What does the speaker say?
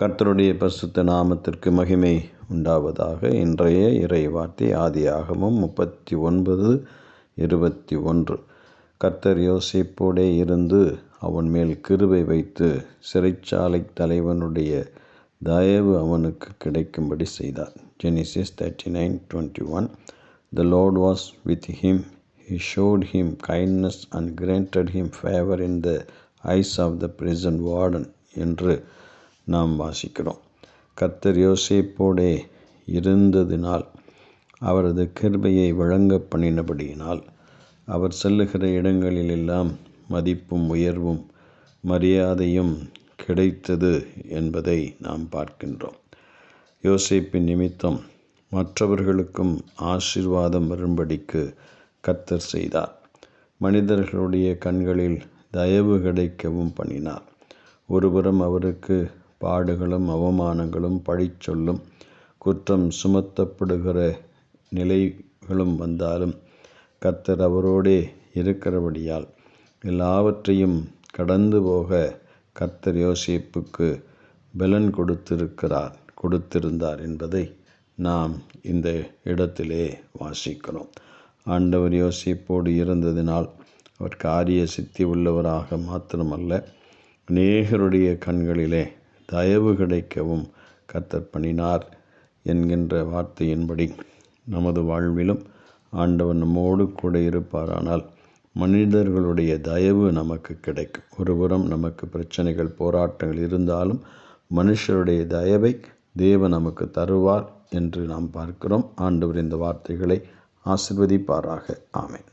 கர்த்தருடைய பரிசுத்த நாமத்திற்கு மகிமை உண்டாவதாக. இன்றைய இறை வார்த்தை ஆதியாகமும் முப்பத்தி ஒன்பது இருபத்தி ஒன்று கர்த்தர் யோசிப்போடே இருந்து அவன் மேல் கிருபை வைத்து சிறைச்சாலை தலைவனுடைய தயவு அவனுக்கு கிடைக்கும்படி செய்தார். Genesis thirty nine twenty one the Lord was with him he showed him kindness and granted him favour in the eyes of the prison warden என்று நாம் வாசிக்கிறோம். கர்த்தர் யோசேப்போடே இருந்ததினால் அவரது கிருபையை வழங்க பண்ணினபடியினால் அவர் செல்லுகிற இடங்களிலெல்லாம் மதிப்பும் உயர்வும் மரியாதையும் கிடைத்தது என்பதை நாம் பார்க்கின்றோம். யோசேப்பின் நிமித்தம் மற்றவர்களுக்கும் ஆசிர்வாதம் வரும்படிக்கு கத்தர் செய்தார். மனிதர்களுடைய கண்களில் தயவு கிடைக்கவும் பண்ணினார். ஒருபுறம் அவருக்கு பாடுகளும் அவமானங்களும் பழிச்சொல்லும் குற்றம் சுமத்தப்படுகிற நிலைகளும் வந்தாலும் கர்த்தர் அவரோடே இருக்கிறபடியால் எல்லாவற்றையும் கடந்து போக கர்த்தர் யோசிப்புக்கு பலன் கொடுத்திருக்கிறார் கொடுத்திருந்தார் என்பதை நாம் இந்த இடத்திலே வாசிக்கிறோம். ஆண்டவர் யோசிப்போடு இருந்ததினால் அவர் காரிய சித்தி உள்ளவராக மாத்திரமல்ல அநேகருடைய கண்களிலே தயவு கிடைக்கவும் கர்த்தர் பண்ணினார் என்கின்ற வார்த்தையின்படி நமது வாழ்விலும் ஆண்டவன் நம்மோடு கூட இருப்பாரானால் மனிதர்களுடைய தயவு நமக்கு கிடைக்கும். ஒருபுறம் நமக்கு பிரச்சனைகள் போராட்டங்கள் இருந்தாலும் மனுஷருடைய தயவை தேவன் நமக்கு தருவார் என்று நாம் பார்க்கிறோம். ஆண்டவர் இந்த வார்த்தைகளை ஆசிர்வதிப்பாராக. ஆமேன்.